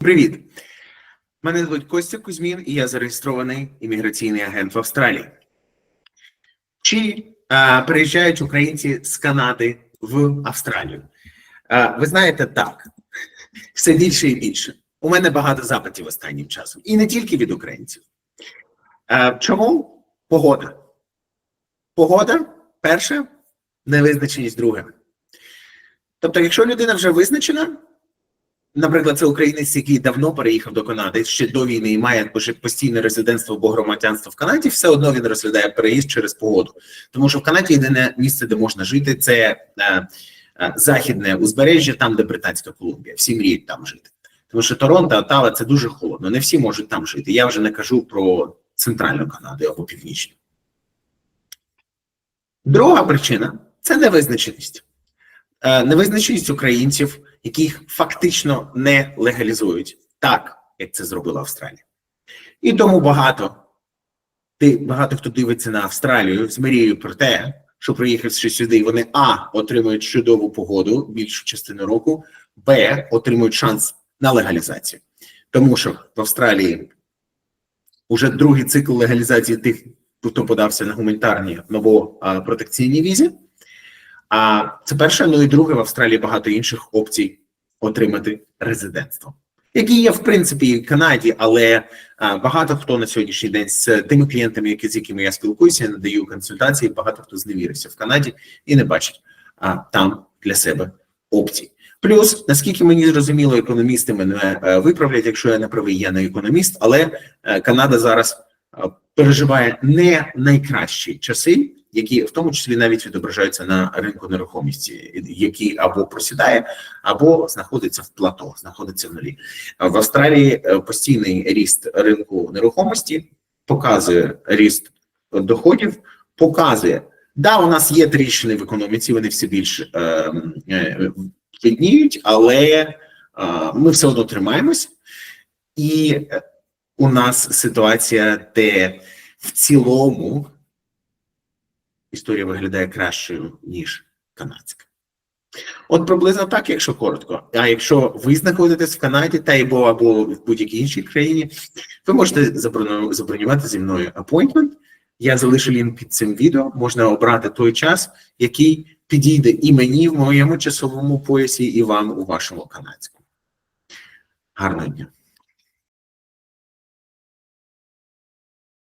Привіт! Мене звуть Костя Кузьмін, і я зареєстрований імміграційний агент в Австралії. Чи а, переїжджають українці з Канади в Австралію? А, ви знаєте, так, все більше і більше. У мене багато запитів останнім часом, і не тільки від українців. А, чому? Погода. Погода перше, невизначеність друге. Тобто, якщо людина вже визначена, Наприклад, це українець, який давно переїхав до Канади ще до війни і має постійне резидентство або громадянство в Канаді, все одно він розглядає переїзд через погоду. Тому що в Канаді єдине місце, де можна жити, це е, е, західне узбережжя, там, де Британська Колумбія. Всі мріють там жити. Тому що Торонто, Отава – це дуже холодно. Не всі можуть там жити. Я вже не кажу про центральну Канаду або північну. Друга причина це невизначеність. Е, невизначеність українців, яких фактично не легалізують так, як це зробила Австралія. І тому багато ти багато хто дивиться на Австралію з мрією про те, що приїхавши сюди, вони а отримують чудову погоду більшу частину року, б отримують шанс на легалізацію. Тому що в Австралії вже другий цикл легалізації тих, хто подався на гуманітарні новопротекційні візі. А це перше, ну і друге, в Австралії багато інших опцій отримати резидентство, які є в принципі в Канаді, але а, багато хто на сьогоднішній день з тими клієнтами, які з якими я спілкуюся, я надаю консультації. Багато хто зневірився в Канаді і не бачить а, там для себе опцій. Плюс, наскільки мені зрозуміло, економісти мене е, виправлять, якщо я не правий, я не економіст, але е, Канада зараз е, переживає не найкращі часи які в тому числі навіть відображаються на ринку нерухомості, який або просідає, або знаходиться в плато, знаходиться в нулі. В Австралії е, постійний ріст ринку нерухомості показує ріст доходів, показує, да, у нас є тріщини в економіці, вони все більш е, е, видніють, але е, ми все одно тримаємось, і у нас ситуація, де в цілому історія виглядає кращою, ніж канадська. От приблизно так, якщо коротко. А якщо ви знаходитесь в Канаді та або, або в будь-якій іншій країні, ви можете забронювати зі мною appointment. Я залишу лінк під цим відео. Можна обрати той час, який підійде і мені в моєму часовому поясі, і вам у вашому канадському. Гарного дня!